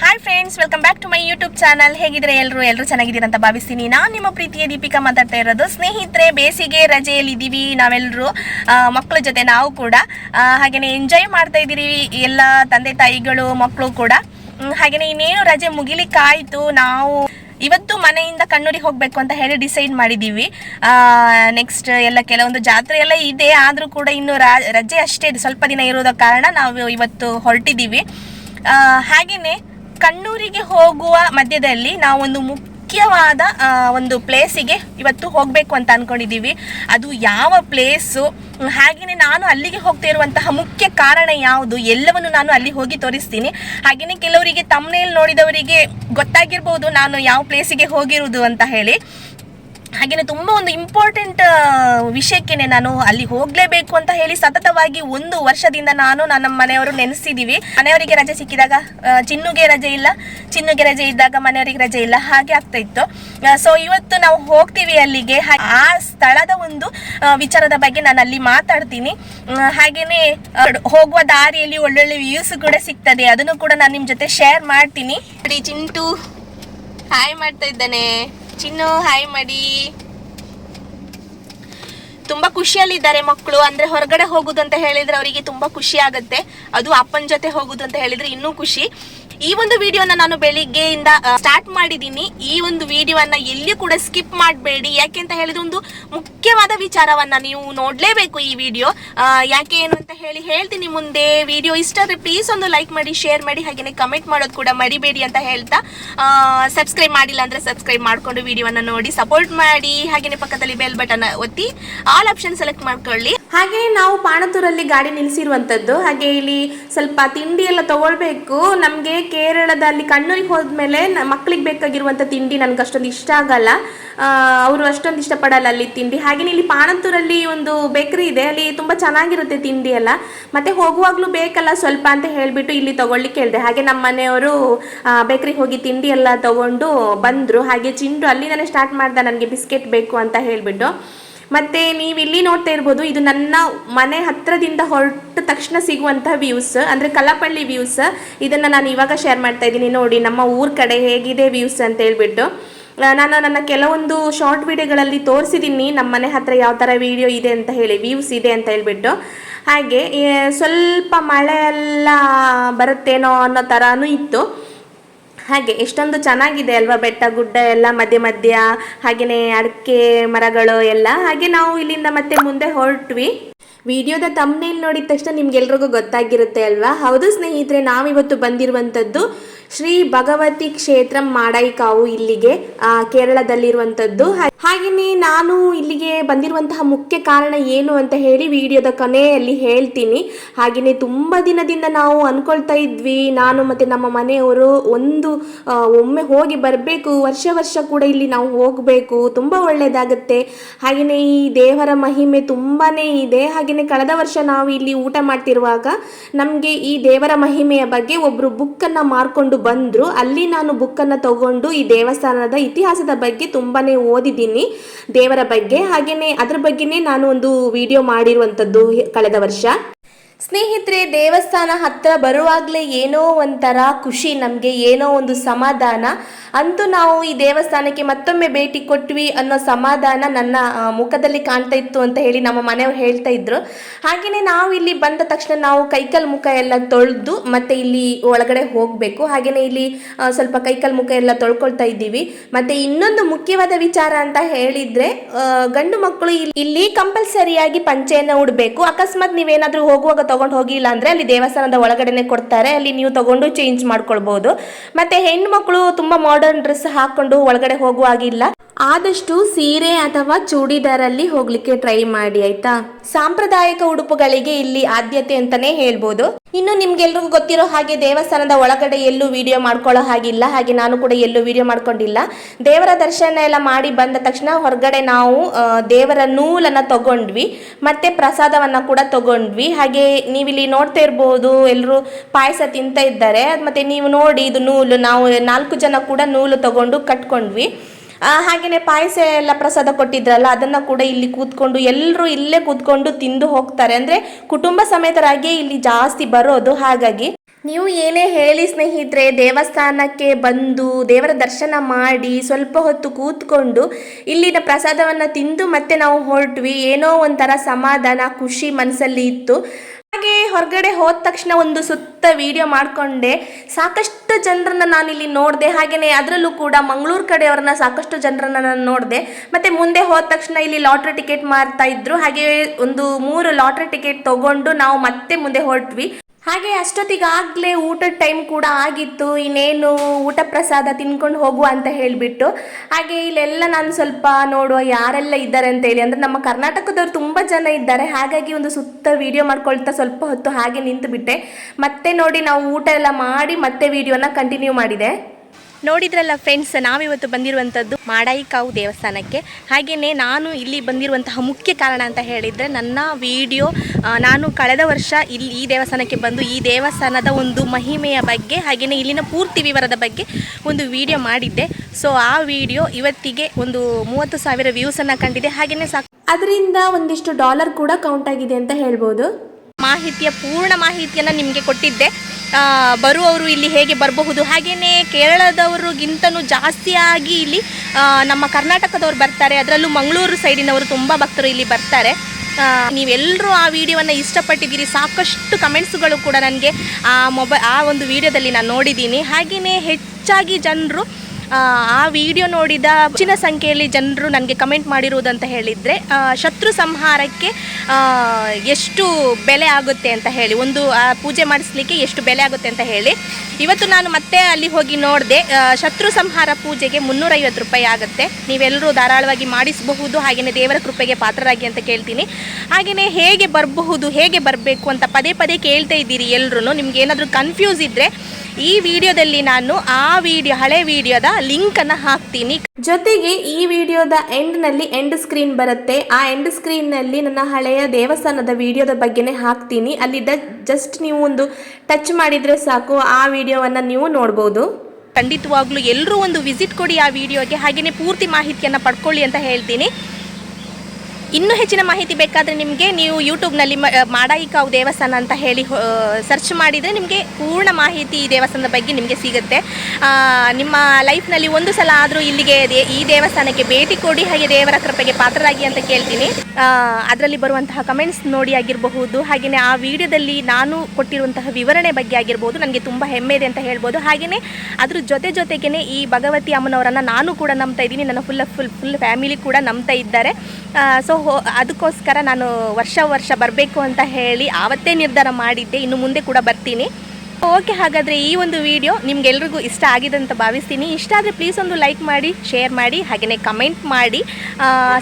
Hi friends welcome back to my YouTube channel ಹೇಗಿದ್ರೆ ಎಲ್ಲರೂ ಎಲ್ಲರೂ ಚೆನ್ನಾಗಿದ್ದೀರಾ ಅಂತ ಭಾವಿಸ್ತೀನಿ. ನಾನು ನಿಮ್ಮ ಪ್ರೀತಿಯ ದೀಪಿಕಾ ಮಾತಾಡ್ತಾ ಇರೋದು. ಸ್ನೇಹಿತರೆ, ಬೇಸಿಗೆ ರಜೆಯಲ್ಲಿ ಇದ್ದೀವಿ ನಾವೆಲ್ಲರೂ ಮಕ್ಕಳ ಜೊತೆ ನಾವು ಕೂಡ. ಹಾಗೆಯೇ ಎಂಜಾಯ್ ಮಾಡ್ತಾ ಇದ್ದೀರಿ ಎಲ್ಲ ತಂದೆ ತಾಯಿಗಳು ಮಕ್ಕಳು ಕೂಡ. ಹಾಗೆಯೇ ಇನ್ನೇನು ರಜೆ ಮುಗಿಲಿಕ್ಕಾಯಿತು, ನಾವು ಇವತ್ತು ಮನೆಯಿಂದ ಕಣ್ಣೂರಿಗೆ ಹೋಗಬೇಕು ಅಂತ ಹೇಳಿ ಡಿಸೈಡ್ ಮಾಡಿದ್ದೀವಿ. ನೆಕ್ಸ್ಟ್ ಎಲ್ಲ ಕೆಲವೊಂದು ಜಾತ್ರೆ ಎಲ್ಲ ಇದೆ. ಆದರೂ ಕೂಡ ಇನ್ನು ರಜೆ ಅಷ್ಟೇ. ಸ್ವಲ್ಪ ದಿನ ಇರೋದ ಕಾರಣ ನಾವು ಇವತ್ತು ಹೊರಟಿದ್ದೀವಿ. ಹಾಗೆಯೇ ಕಣ್ಣೂರಿಗೆ ಹೋಗುವ ಮಧ್ಯದಲ್ಲಿ ನಾವೊಂದು ಮುಖ್ಯವಾದ ಒಂದು ಪ್ಲೇಸಿಗೆ ಇವತ್ತು ಹೋಗಬೇಕು ಅಂತ ಅನ್ಕೊಂಡಿದ್ದೀವಿ. ಅದು ಯಾವ ಪ್ಲೇಸು? ಹಾಗೆಯೇ ನಾನು ಅಲ್ಲಿಗೆ ಹೋಗ್ತಾ ಇರುವಂತಹ ಮುಖ್ಯ ಕಾರಣ ಯಾವುದು? ಎಲ್ಲವನ್ನು ನಾನು ಅಲ್ಲಿ ಹೋಗಿ ತೋರಿಸ್ತೀನಿ. ಹಾಗೆಯೇ ಕೆಲವರಿಗೆ ತಮ್ಮನೇಲಿ ನೋಡಿದವರಿಗೆ ಗೊತ್ತಾಗಿರ್ಬೋದು ನಾನು ಯಾವ ಪ್ಲೇಸಿಗೆ ಹೋಗಿರುವುದು ಅಂತ ಹೇಳಿ. ಹಾಗೆಯೇ ತುಂಬ ಒಂದು ಇಂಪಾರ್ಟೆಂಟ್ ವಿಷಯಕ್ಕೇನೆ ನಾನು ಅಲ್ಲಿ ಹೋಗಲೇಬೇಕು ಅಂತ ಹೇಳಿ ಸತತವಾಗಿ ಒಂದು ವರ್ಷದಿಂದ ನಾನು ನನ್ನ ಮನೆಯವರು ನೆನೆಸಿದ್ದೀವಿ ಮನೆಯವರಿಗೆ ರಜೆ ಸಿಕ್ಕಿದಾಗ ಚಿನ್ನುಗೆ ರಜೆ ಇಲ್ಲ. ಚಿನ್ನುಗೆ ರಜೆ ಇದ್ದಾಗ ಮನೆಯವರಿಗೆ ರಜೆ ಇಲ್ಲ. ಹಾಗೆ ಆಗ್ತಾ ಇತ್ತು. ಸೊ ಇವತ್ತು ನಾವು ಹೋಗ್ತೀವಿ ಅಲ್ಲಿಗೆ. ಆ ಸ್ಥಳದ ಒಂದು ವಿಚಾರದ ಬಗ್ಗೆ ನಾನು ಅಲ್ಲಿ ಮಾತಾಡ್ತೀನಿ. ಹಾಗೇನೇ ಹಾಗೇನೆ ಹೋಗುವ ದಾರಿಯಲ್ಲಿ ಒಳ್ಳೊಳ್ಳೆ ವ್ಯೂಸ್ ಕೂಡ ಸಿಗ್ತದೆ. ಅದನ್ನು ಕೂಡ ನಾನು ನಿಮ್ಮ ಜೊತೆ ಶೇರ್ ಮಾಡ್ತೀನಿ. ಚಿಂಟು. ಹಾಯ್ ಮಾಡ್ತಾ ಇದ್ದಾನೆ. ಚಿನ್ನು, ಹಾಯ್ ಮಾಡಿ. ತುಂಬಾ ಖುಷಿಯಲ್ಲಿದ್ದಾರೆ ಮಕ್ಕಳು. ಅಂದ್ರೆ ಹೊರಗಡೆ ಹೋಗುದು ಅಂತ ಹೇಳಿದ್ರೆ ಅವರಿಗೆ ತುಂಬಾ ಖುಷಿ ಆಗುತ್ತೆ. ಅದು ಅಪ್ಪನ ಜೊತೆ ಹೋಗುದು ಅಂತ ಹೇಳಿದ್ರೆ ಇನ್ನೂ ಖುಷಿ. ಈ ಒಂದು ವಿಡಿಯೋನ ನಾನು ಬೆಳಿಗ್ಗೆಯಿಂದ ಸ್ಟಾರ್ಟ್ ಮಾಡಿದ್ದೀನಿ. ಈ ಒಂದು ವಿಡಿಯೋವನ್ನ ಎಲ್ಲಿಯೂ ಕೂಡ ಸ್ಕಿಪ್ ಮಾಡಬೇಡಿ. ಯಾಕೆ ಅಂತ ಹೇಳಿದ್ರೆ ಒಂದು ಮುಖ್ಯವಾದ ವಿಚಾರವನ್ನ ನೀವು ನೋಡ್ಲೇಬೇಕು ಈ ವಿಡಿಯೋ. ಯಾಕೆ ಏನು ಅಂತ ಹೇಳಿ ಹೇಳ್ತೀನಿ ಮುಂದೆ. ವಿಡಿಯೋ ಇಷ್ಟ ಆದರೆ ಪ್ಲೀಸ್ ಒಂದು ಲೈಕ್ ಮಾಡಿ ಶೇರ್ ಮಾಡಿ ಹಾಗೆಯೇ ಕಮೆಂಟ್ ಮಾಡೋದು ಕೂಡ ಮರಿಬೇಡಿ ಅಂತ ಹೇಳ್ತಾ ಸಬ್ಸ್ಕ್ರೈಬ್ ಮಾಡಿಲ್ಲ ಅಂದ್ರೆ ಸಬ್ಸ್ಕ್ರೈಬ್ ಮಾಡ್ಕೊಂಡು ವಿಡಿಯೋವನ್ನ ನೋಡಿ ಸಪೋರ್ಟ್ ಮಾಡಿ ಹಾಗೆಯೇ ಪಕ್ಕದಲ್ಲಿ ಬೆಲ್ ಬಟನ್ ಒತ್ತಿ ಆಲ್ ಆಪ್ಷನ್ ಸೆಲೆಕ್ಟ್ ಮಾಡ್ಕೊಳ್ಳಿ. ಹಾಗೆ ನಾವು ಪಾಣತೂರಲ್ಲಿ ಗಾಡಿ ನಿಲ್ಲಿಸಿರುವಂತದ್ದು ಹಾಗೆ ಇಲ್ಲಿ ಸ್ವಲ್ಪ ತಿಂಡಿ ಎಲ್ಲ ತಗೊಳ್ಬೇಕು. ನಮಗೆ ಕೇರಳದಲ್ಲಿ ಕಣ್ಣೂರಿಗೆ ಹೋದ್ಮೇಲೆ ಮಕ್ಕಳಿಗೆ ಬೇಕಾಗಿರುವಂಥ ತಿಂಡಿ ನನಗೆ ಅಷ್ಟೊಂದು ಇಷ್ಟ ಆಗಲ್ಲ. ಅವರು ಅಷ್ಟೊಂದು ಇಷ್ಟಪಡಲ್ಲ ಅಲ್ಲಿ ತಿಂಡಿ. ಹಾಗೆಯೇ ಇಲ್ಲಿ ಪಾಣಂತೂರಲ್ಲಿ ಒಂದು ಬೇಕರಿ ಇದೆ. ಅಲ್ಲಿ ತುಂಬ ಚೆನ್ನಾಗಿರುತ್ತೆ ತಿಂಡಿ ಎಲ್ಲ. ಮತ್ತೆ ಹೋಗುವಾಗಲೂ ಬೇಕಲ್ಲ ಸ್ವಲ್ಪ ಅಂತ ಹೇಳಿಬಿಟ್ಟು ಇಲ್ಲಿ ತಗೊಳ್ಳಿಕ್ಕೆ ಹೇಳಿದೆ. ಹಾಗೆ ನಮ್ಮ ಮನೆಯವರು ಬೇಕರಿಗೆ ಹೋಗಿ ತಿಂಡಿ ಎಲ್ಲ ತಗೊಂಡು ಬಂದರು. ಹಾಗೆ ಚಿಂಡು ಅಲ್ಲಿಂದಲೇ ಸ್ಟಾರ್ಟ್ ಮಾಡ್ದ. ನನಗೆ ಬಿಸ್ಕೆಟ್ ಬೇಕು ಅಂತ ಹೇಳಿಬಿಟ್ಟು. ಮತ್ತೆ ನೀವು ಇಲ್ಲಿ ನೋಡ್ತಾ ಇರ್ಬೋದು, ಇದು ನನ್ನ ಮನೆ ಹತ್ರದಿಂದ ಹೊರಟ ತಕ್ಷಣ ಸಿಗುವಂತಹ ವ್ಯೂಸ್ ಅಂದ್ರೆ ಕಲ್ಲಪಳ್ಳಿ ವ್ಯೂಸ್ ಇದನ್ನ ನಾನು ಇವಾಗ ಶೇರ್ ಮಾಡ್ತಾ ಇದ್ದೀನಿ. ನೋಡಿ, ನಮ್ಮ ಊರ್ ಕಡೆ ಹೇಗಿದೆ ವ್ಯೂಸ್ ಅಂತ ಹೇಳ್ಬಿಟ್ಟು. ನಾನು ನನ್ನ ಕೆಲವೊಂದು ಶಾರ್ಟ್ ವಿಡಿಯೋಗಳಲ್ಲಿ ತೋರಿಸಿದ್ದೀನಿ. ನಮ್ಮ ಮನೆ ಹತ್ರ ಯಾವ ಥರ ವಿಡಿಯೋ ಇದೆ ಅಂತ ಹೇಳಿ ವ್ಯೂಸ್ ಇದೆ ಅಂತ ಹೇಳ್ಬಿಟ್ಟು. ಹಾಗೆ ಸ್ವಲ್ಪ ಮಳೆ ಎಲ್ಲ ಬರುತ್ತೇನೋ ಅನ್ನೋ ಥರನೂ ಇತ್ತು. ಹಾಗೆ ಎಷ್ಟೊಂದು ಚೆನ್ನಾಗಿದೆ ಅಲ್ವಾ ಬೆಟ್ಟ, ಗುಡ್ಡ ಎಲ್ಲ ಮಧ್ಯ ಮಧ್ಯ ಹಾಗೆಯೇ ಅಡಿಕೆ ಮರಗಳು ಎಲ್ಲ. ಹಾಗೆ ನಾವು ಇಲ್ಲಿಂದ ಮತ್ತೆ ಮುಂದೆ ಹೊರಟ್ವಿ. ವಿಡಿಯೋದ ತಮ್ಮನೇಲಿ ನೋಡಿದ ತಕ್ಷಣ ನಿಮ್ಗೆಲ್ರಿಗೂ ಗೊತ್ತಾಗಿರುತ್ತೆ ಅಲ್ವಾ? ಹೌದು ಸ್ನೇಹಿತರೆ, ನಾವಿವತ್ತು ಬಂದಿರುವಂಥದ್ದು ಶ್ರೀ ಭಗವತಿ ಕ್ಷೇತ್ರ ಮಾಡೈಕಾವು ಇಲ್ಲಿಗೆ ಆ, ಕೇರಳದಲ್ಲಿರುವಂತದ್ದು ಹಾಗೆಯೇ ನಾನು ಇಲ್ಲಿಗೆ ಬಂದಿರುವಂತಹ ಮುಖ್ಯ ಕಾರಣ ಏನು ಅಂತ ಹೇಳಿ ವಿಡಿಯೋದ ಕೊನೆಯಲ್ಲಿ ಹೇಳ್ತೀನಿ. ಹಾಗೆಯೇ ತುಂಬ ದಿನದಿಂದ ನಾವು ಅನ್ಕೊಳ್ತಾ ಇದ್ವಿ ನಾನು ಮತ್ತು ನಮ್ಮ ಮನೆಯವರು ಒಂದು ಒಮ್ಮೆ ಹೋಗಿ ಬರಬೇಕು ವರ್ಷ ವರ್ಷ ಕೂಡ ಇಲ್ಲಿ ನಾವು ಹೋಗಬೇಕು ತುಂಬ ಒಳ್ಳೆಯದಾಗುತ್ತೆ ಹಾಗೆಯೇ ಈ ದೇವರ ಮಹಿಮೆ ತುಂಬಾ ಇದೆ. ಹಾಗೆಯೇ ಕಳೆದ ವರ್ಷ ನಾವು ಇಲ್ಲಿ ಊಟ ಮಾಡ್ತಿರುವಾಗ ನಮಗೆ ಈ ದೇವರ ಮಹಿಮೆಯ ಬಗ್ಗೆ ಒಬ್ಬರು ಬುಕ್ಕನ್ನು ಮಾರ್ಕೊಂಡು ಬಂದರು. ಅಲ್ಲಿ ನಾನು ಬುಕ್ಕನ್ನು ತಗೊಂಡು ಈ ದೇವಸ್ಥಾನದ ಇತಿಹಾಸದ ಬಗ್ಗೆ ತುಂಬಾ ಓದಿದ್ದೀನಿ. ದೇವರ ಬಗ್ಗೆ ಹಾಗೆಯೇ ಅದ್ರ ಬಗ್ಗೆನೇ ನಾನು ಒಂದು ವಿಡಿಯೋ ಮಾಡಿರುವಂಥದ್ದು ಕಳೆದ ವರ್ಷ. ಸ್ನೇಹಿತರೆ, ದೇವಸ್ಥಾನ ಹತ್ರ ಬರುವಾಗಲೇ ಏನೋ ಒಂಥರ ಖುಷಿ, ನಮಗೆ ಏನೋ ಒಂದು ಸಮಾಧಾನ. ಅಂತೂ ನಾವು ಈ ದೇವಸ್ಥಾನಕ್ಕೆ ಮತ್ತೊಮ್ಮೆ ಭೇಟಿ ಕೊಟ್ವಿ ಅನ್ನೋ ಸಮಾಧಾನ ನನ್ನ ಮುಖದಲ್ಲಿ ಕಾಣ್ತಾ ಇತ್ತು ಅಂತ ಹೇಳಿ ನಮ್ಮ ಮನೆಯವ್ರು ಹೇಳ್ತಾ ಇದ್ರು. ಹಾಗೆಯೇ ನಾವು ಇಲ್ಲಿ ಬಂದ ತಕ್ಷಣ ನಾವು ಕೈಕಲ್ ಮುಖ ಎಲ್ಲ ತೊಳೆದು ಮತ್ತೆ ಇಲ್ಲಿ ಒಳಗಡೆ ಹೋಗಬೇಕು. ಹಾಗೆಯೇ ಇಲ್ಲಿ ಸ್ವಲ್ಪ ಕೈಕಲ್ ಮುಖ ಎಲ್ಲ ತೊಳ್ಕೊಳ್ತಾ ಇದ್ದೀವಿ. ಮತ್ತೆ ಇನ್ನೊಂದು ಮುಖ್ಯವಾದ ವಿಚಾರ ಅಂತ ಹೇಳಿದ್ರೆ ಗಂಡು ಮಕ್ಕಳು ಇಲ್ಲಿ ಕಂಪಲ್ಸರಿಯಾಗಿ ಪಂಚೆಯನ್ನು ಉಡಬೇಕು. ಅಕಸ್ಮಾತ್ ನೀವೇನಾದರೂ ಹೋಗುವಾಗ ತಗೊಂಡು ಹೋಗಿಲ್ಲ ಅಂದ್ರೆ ಅಲ್ಲಿ ದೇವಸ್ಥಾನದ ಒಳಗಡೆನೆ ಕೊಡ್ತಾರೆ. ಅಲ್ಲಿ ನೀವು ತಗೊಂಡು ಚೇಂಜ್ ಮಾಡ್ಕೊಳ್ಬೋದು. ಮತ್ತೆ ಹೆಣ್ಮಕ್ಳು ತುಂಬಾ ಮಾಡರ್ನ್ ಡ್ರೆಸ್ ಹಾಕೊಂಡು ಒಳಗಡೆ ಹೋಗುವಾಗಿಲ್ಲ ಆದಷ್ಟು ಸೀರೆ ಅಥವಾ ಚೂಡಿದಾರಲ್ಲಿ ಹೋಗ್ಲಿಕ್ಕೆ ಟ್ರೈ ಮಾಡಿ, ಆಯ್ತಾ? ಸಾಂಪ್ರದಾಯಿಕ ಉಡುಪುಗಳಿಗೆ ಇಲ್ಲಿ ಆದ್ಯತೆ ಅಂತಾನೆ ಹೇಳ್ಬೋದು. ಇನ್ನು ನಿಮ್ಗೆಲ್ರಿಗೂ ಗೊತ್ತಿರೋ ಹಾಗೆ ದೇವಸ್ಥಾನದ ಒಳಗಡೆ ಎಲ್ಲೂ ವಿಡಿಯೋ ಮಾಡ್ಕೊಳ್ಳೋ ಹಾಗಿಲ್ಲ ಹಾಗೆ ನಾನು ಕೂಡ ಎಲ್ಲೂ ವಿಡಿಯೋ ಮಾಡ್ಕೊಂಡಿಲ್ಲ. ದೇವರ ದರ್ಶನ ಎಲ್ಲ ಮಾಡಿ ಬಂದ ತಕ್ಷಣ ಹೊರಗಡೆ ನಾವು ದೇವರ ನೂಲನ್ನು ತಗೊಂಡ್ವಿ, ಮತ್ತೆ ಪ್ರಸಾದವನ್ನು ಕೂಡ ತಗೊಂಡ್ವಿ. ಹಾಗೆ ನೀವಿಲ್ಲಿ ನೋಡ್ತಾ ಇರ್ಬೋದು ಎಲ್ಲರೂ ಪಾಯಸ ತಿಂತ ಇದ್ದಾರೆ. ಮತ್ತೆ ನೀವು ನೋಡಿ, ಇದು ನೂಲು, ನಾವು ನಾಲ್ಕು ಜನ ಕೂಡ ನೂಲು ತಗೊಂಡು ಕಟ್ಕೊಂಡ್ವಿ. ಆ, ಹಾಗೇನೆ ಪಾಯಸ ಎಲ್ಲ ಪ್ರಸಾದ ಕೊಟ್ಟಿದ್ರಲ್ಲ ಅದನ್ನ ಕೂಡ ಇಲ್ಲಿ ಕೂತ್ಕೊಂಡು ಎಲ್ಲರೂ ಇಲ್ಲೇ ಕೂತ್ಕೊಂಡು ತಿಂದು ಹೋಗ್ತಾರೆ. ಅಂದ್ರೆ ಕುಟುಂಬ ಸಮೇತರಾಗಿ ಇಲ್ಲಿ ಜಾಸ್ತಿ ಬರೋದು ಹಾಗಾಗಿ. ನೀವು ಏನೇ ಹೇಳಿ ಸ್ನೇಹಿತರೆ ದೇವಸ್ಥಾನಕ್ಕೆ ಬಂದು ದೇವರ ದರ್ಶನ ಮಾಡಿ ಸ್ವಲ್ಪ ಹೊತ್ತು ಕೂತ್ಕೊಂಡು ಇಲ್ಲಿನ ಪ್ರಸಾದವನ್ನು ತಿಂದು ಮತ್ತೆ ನಾವು ಹೊರಟ್ವಿ. ಏನೋ ಒಂಥರ ಸಮಾಧಾನ ಖುಷಿ ಮನಸ್ಸಲ್ಲಿ ಇತ್ತು. ಹೊರಗಡೆ ಹೋದ ತಕ್ಷಣ ಒಂದು ಸುತ್ತ ವಿಡಿಯೋ ಮಾಡಿಕೊಂಡೆ. ಸಾಕಷ್ಟು ಜನರನ್ನ ನಾನು ಇಲ್ಲಿ ನೋಡಿದೆ. ಹಾಗೆಯೇ ಅದರಲ್ಲೂ ಕೂಡ ಮಂಗಳೂರು ಕಡೆಯವ್ರನ್ನ ಸಾಕಷ್ಟು ಜನರನ್ನ ನಾನು ನೋಡಿದೆ. ಮತ್ತೆ ಮುಂದೆ ಹೋದ ತಕ್ಷಣ ಇಲ್ಲಿ ಲಾಟ್ರಿ ಟಿಕೆಟ್ ಮಾರ್ತಾ ಇದ್ರು. ಹಾಗೆಯೇ ಒಂದು ಮೂರು ಲಾಟ್ರಿ ಟಿಕೆಟ್ ತಗೊಂಡು ನಾವು ಮತ್ತೆ ಮುಂದೆ ಹೊರಟ್ವಿ. ಹಾಗೆ ಅಷ್ಟೊತ್ತಿಗಾಗಲೇ ಊಟದ ಟೈಮ್ ಕೂಡ ಆಗಿತ್ತು. ಇನ್ನೇನು ಊಟ ಪ್ರಸಾದ ತಿನ್ಕೊಂಡು ಹೋಗುವ ಅಂತ ಹೇಳಿಬಿಟ್ಟು. ಹಾಗೆ ಇಲ್ಲೆಲ್ಲ ನಾನು ಸ್ವಲ್ಪ ನೋಡುವ ಯಾರೆಲ್ಲ ಇದ್ದಾರೆ ಅಂತ ಹೇಳಿ. ಅಂದರೆ ನಮ್ಮ ಕರ್ನಾಟಕದವ್ರು ತುಂಬ ಜನ ಇದ್ದಾರೆ. ಹಾಗಾಗಿ ಒಂದು ಸುತ್ತ ವೀಡಿಯೋ ಮಾಡ್ಕೊಳ್ತಾ ಸ್ವಲ್ಪ ಹೊತ್ತು ಹಾಗೆ ನಿಂತುಬಿಟ್ಟೆ. ಮತ್ತೆ ನೋಡಿ ನಾವು ಊಟ ಎಲ್ಲ ಮಾಡಿ ಮತ್ತೆ ವಿಡಿಯೋನ ಕಂಟಿನ್ಯೂ ಮಾಡಿದೆ. ನೋಡಿದ್ರಲ್ಲ ಫ್ರೆಂಡ್ಸ್ ನಾವಿವತ್ತು ಬಂದಿರುವಂಥದ್ದು ಮಾಡಾಯಿಕಾವು ದೇವಸ್ಥಾನಕ್ಕೆ. ಹಾಗೆಯೇ ನಾನು ಇಲ್ಲಿ ಬಂದಿರುವಂತಹ ಮುಖ್ಯ ಕಾರಣ ಅಂತ ಹೇಳಿದರೆ ನನ್ನ ವಿಡಿಯೋ ನಾನು ಕಳೆದ ವರ್ಷ ಇಲ್ಲಿ ಈ ದೇವಸ್ಥಾನಕ್ಕೆ ಬಂದು ಈ ದೇವಸ್ಥಾನದ ಒಂದು ಮಹಿಮೆಯ ಬಗ್ಗೆ ಹಾಗೆಯೇ ಇಲ್ಲಿನ ಪೂರ್ತಿ ವಿವರದ ಬಗ್ಗೆ ಒಂದು ವಿಡಿಯೋ ಮಾಡಿದ್ದೆ. ಸೊ ಆ ವಿಡಿಯೋ ಇವತ್ತಿಗೆ ಒಂದು ಮೂವತ್ತು ಸಾವಿರ ವ್ಯೂಸನ್ನು ಕಂಡಿದೆ. ಹಾಗೆಯೇ ಸಾಕು. ಅದರಿಂದ ಒಂದಿಷ್ಟು ಡಾಲರ್ ಕೂಡ ಕೌಂಟ್ ಆಗಿದೆ ಅಂತ ಹೇಳ್ಬೋದು. ಮಾಹಿತಿಯ ಪೂರ್ಣ ಮಾಹಿತಿಯನ್ನು ನಿಮಗೆ ಕೊಟ್ಟಿದ್ದೆ. ಬರುವವರು ಇಲ್ಲಿ ಹೇಗೆ ಬರಬಹುದು? ಹಾಗೆಯೇ ಕೇರಳದವರಿಗಿಂತನೂ ಜಾಸ್ತಿಯಾಗಿ ಇಲ್ಲಿ ನಮ್ಮ ಕರ್ನಾಟಕದವರು ಬರ್ತಾರೆ. ಅದರಲ್ಲೂ ಮಂಗಳೂರು ಸೈಡಿನವರು ತುಂಬ ಭಕ್ತರು ಇಲ್ಲಿ ಬರ್ತಾರೆ. ನೀವೆಲ್ಲರೂ ಆ ವಿಡಿಯೋವನ್ನು ಇಷ್ಟಪಟ್ಟಿದ್ದೀರಿ. ಸಾಕಷ್ಟು ಕಮೆಂಟ್ಸ್ಗಳು ಕೂಡ ನನಗೆ ಆ ಮೊಬೈ, ಆ ಒಂದು ವಿಡಿಯೋದಲ್ಲಿ ನಾನು ನೋಡಿದ್ದೀನಿ. ಹಾಗೆಯೇ ಹೆಚ್ಚಾಗಿ ಜನರು ಆ, ವಿಡಿಯೋ ನೋಡಿದ ಹೆಚ್ಚಿನ ಸಂಖ್ಯೆಯಲ್ಲಿ ಜನರು ನನಗೆ ಕಮೆಂಟ್ ಮಾಡಿರುವುದಂತ ಹೇಳಿದರೆ ಶತ್ರು ಸಂಹಾರಕ್ಕೆ ಎಷ್ಟು ಬೆಲೆ ಆಗುತ್ತೆ ಅಂತ ಹೇಳಿ ಒಂದು ಪೂಜೆ ಮಾಡಿಸ್ಲಿಕ್ಕೆ ಎಷ್ಟು ಬೆಲೆ ಆಗುತ್ತೆ ಅಂತ ಹೇಳಿ. ಇವತ್ತು ನಾನು ಮತ್ತೆ ಅಲ್ಲಿ ಹೋಗಿ ನೋಡಿದೆ ಶತ್ರು ಸಂಹಾರ ಪೂಜೆಗೆ ಮುನ್ನೂರೈವತ್ತು ರೂಪಾಯಿ ಆಗುತ್ತೆ. ನೀವೆಲ್ಲರೂ ಧಾರಾಳವಾಗಿ ಮಾಡಿಸಬಹುದು ಹಾಗೆಯೇ ದೇವರ ಕೃಪೆಗೆ ಪಾತ್ರರಾಗಿ ಅಂತ ಕೇಳ್ತೀನಿ. ಹಾಗೆಯೇ ಹೇಗೆ ಬರಬಹುದು ಹೇಗೆ ಬರಬೇಕು ಅಂತ ಪದೇ ಪದೇ ಕೇಳ್ತಾ ಇದ್ದೀರಿ ಎಲ್ಲರೂ ನಿಮ್ಗೆ ಏನಾದರೂ ಕನ್ಫ್ಯೂಸ್ ಇದ್ದರೆ ಈ ವಿಡಿಯೋದಲ್ಲಿ ನಾನು ಆ ವಿಡಿಯೋ ಹಳೆ ವಿಡಿಯೋದ ಲಿಂಕನ್ನು ಹಾಕ್ತೀನಿ. ಜೊತೆಗೆ ಈ ವಿಡಿಯೋದ ಎಂಡ್ನಲ್ಲಿ ಎಂಡ್ ಸ್ಕ್ರೀನ್ ಬರುತ್ತೆ. ಆ ಎಂಡ್ ಸ್ಕ್ರೀನ್ನಲ್ಲಿ ನನ್ನ ಹಳೆಯ ದೇವಸ್ಥಾನದ ವಿಡಿಯೋದ ಬಗ್ಗೆನೇ ಹಾಕ್ತೀನಿ. ಅಲ್ಲಿದ್ದ ಜಸ್ಟ್ ನೀವು ಒಂದು ಟಚ್ ಮಾಡಿದ್ರೆ ಸಾಕು. ಆ ವಿಡಿಯೋವನ್ನ ನೀವು ನೋಡ್ಬೋದು. ಖಂಡಿತವಾಗ್ಲೂ ಎಲ್ಲರೂ ಒಂದು ವಿಸಿಟ್ ಕೊಡಿ ಆ ವಿಡಿಯೋಗೆ. ಹಾಗೆಯೇ ಪೂರ್ತಿ ಮಾಹಿತಿಯನ್ನು ಪಡ್ಕೊಳ್ಳಿ ಅಂತ ಹೇಳ್ತೀನಿ. ಇನ್ನೂ ಹೆಚ್ಚಿನ ಮಾಹಿತಿ ಬೇಕಾದರೆ ನಿಮಗೆ ನೀವು ಯೂಟ್ಯೂಬ್ನಲ್ಲಿ ಮಾಡಾಯಿಕಾವು ದೇವಸ್ಥಾನ ಅಂತ ಹೇಳಿ ಸರ್ಚ್ ಮಾಡಿದರೆ ನಿಮಗೆ ಪೂರ್ಣ ಮಾಹಿತಿ ಈ ದೇವಸ್ಥಾನದ ಬಗ್ಗೆ ನಿಮಗೆ ಸಿಗುತ್ತೆ. ನಿಮ್ಮ ಲೈಫ್ನಲ್ಲಿ ಒಂದು ಸಲ ಆದರೂ ಇಲ್ಲಿಗೆ ಈ ದೇವಸ್ಥಾನಕ್ಕೆ ಭೇಟಿ ಕೊಡಿ, ಹಾಗೆ ದೇವರ ಕೃಪೆಗೆ ಪಾತ್ರರಾಗಿ ಅಂತ ಕೇಳ್ತೀನಿ. ಅದರಲ್ಲಿ ಬರುವಂತಹ ಕಮೆಂಟ್ಸ್ ನೋಡಿ ಆಗಿರಬಹುದು ಹಾಗೆಯೇ ಆ ವಿಡಿಯೋದಲ್ಲಿ ನಾನು ಕೊಟ್ಟಿರುವಂತಹ ವಿವರಣೆ ಬಗ್ಗೆ ಆಗಿರ್ಬೋದು, ನನಗೆ ತುಂಬ ಹೆಮ್ಮೆ ಇದೆ ಅಂತ ಹೇಳ್ಬೋದು. ಹಾಗೆಯೇ ಅದ್ರ ಜೊತೆ ಜೊತೆಗೇ ಈ ಭಗವತಿ ಅಮ್ಮನವರನ್ನು ನಾನು ಕೂಡ ನಂಬ್ತಾ ಇದ್ದೀನಿ. ನನ್ನ ಫುಲ್ ಫುಲ್ ಫುಲ್ ಫ್ಯಾಮಿಲಿ ಕೂಡ ನಂಬ್ತಾ ಇದ್ದಾರೆ. ಸೊ ಅದಕ್ಕೋಸ್ಕರ ನಾನು ವರ್ಷ ವರ್ಷ ಬರಬೇಕು ಅಂತ ಹೇಳಿ ಆವತ್ತೇ ನಿರ್ಧಾರ ಮಾಡಿದ್ದೆ. ಇನ್ನು ಮುಂದೆ ಕೂಡ ಬರ್ತೀನಿ. ಓಕೆ, ಹಾಗಾದರೆ ಈ ಒಂದು ವಿಡಿಯೋ ನಿಮ್ಗೆಲ್ರಿಗೂ ಇಷ್ಟ ಆಗಿದೆ ಅಂತ ಭಾವಿಸ್ತೀನಿ. ಇಷ್ಟ ಆದರೆ ಪ್ಲೀಸ್ ಒಂದು ಲೈಕ್ ಮಾಡಿ ಶೇರ್ ಮಾಡಿ ಹಾಗೆಯೇ ಕಮೆಂಟ್ ಮಾಡಿ.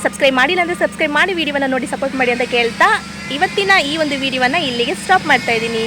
ಸಬ್ಸ್ಕ್ರೈಬ್ ಮಾಡಿಲ್ಲ ಅಂದರೆ ಸಬ್ಸ್ಕ್ರೈಬ್ ಮಾಡಿ ವಿಡಿಯೋವನ್ನು ನೋಡಿ ಸಪೋರ್ಟ್ ಮಾಡಿ ಅಂತ ಕೇಳ್ತಾ ಇವತ್ತಿನ ಈ ಒಂದು ವಿಡಿಯೋವನ್ನು ಇಲ್ಲಿಗೆ ಸ್ಟಾಪ್ ಮಾಡ್ತಾ ಇದ್ದೀನಿ.